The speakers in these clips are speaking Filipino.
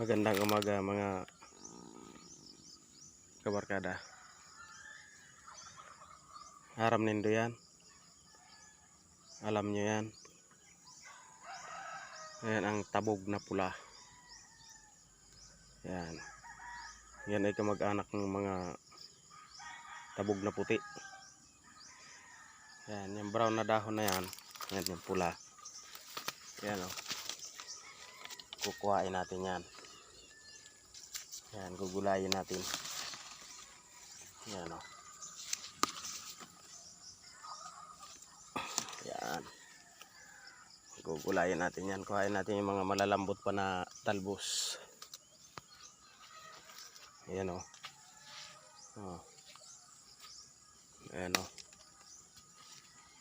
Magandang umaga mga kabarkada. Haram nindo yan. Alam nyo yan. Yan ang tabog na pula. Yan. Yan ay kamag-anak ng mga tabog na puti. Yan, yung brown na dahon na yan. Yan yung pula. Yan o. Kukuhain natin yan. Yan, gugulayin natin. Yan o. Yan. Gugulayin natin yan. Kuhain natin yung mga malalambot pa na talbos. Yan o. Oh. Ayan o.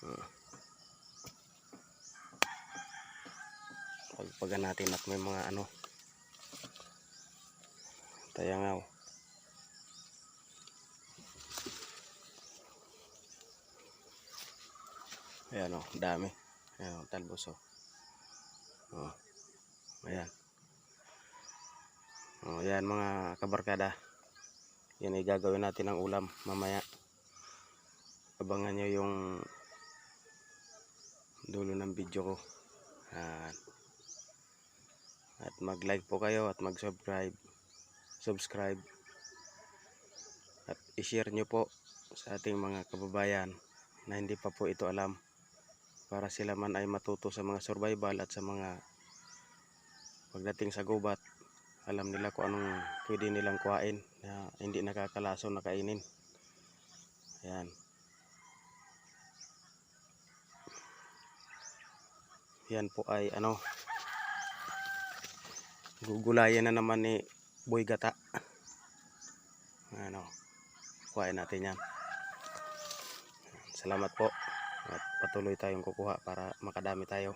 Hmm. Pagpagan natin at may mga ano. Tayangaw. Ayan o, dami. Ayan o, talbos o. Oh. Ayan. O, ayan mga kabarkada. Yan ay gagawin natin ng ulam mamaya. Abangan nyo yung dulo ng video ko. Ayan. At mag-like po kayo at mag-subscribe. Subscribe. At i-share nyo po sa ating mga kababayan na hindi pa po ito alam. Para sila man ay matuto sa mga survival at sa mga pagdating sa gubat alam nila kung anong pwede nilang kuhain na hindi nakakalaso na kainin. Ayan. Yan po ay ano gugulayan na naman ni Boy Gata. Ano kuhain natin yan. Salamat po. At patuloy tayong kukuha para makadami tayo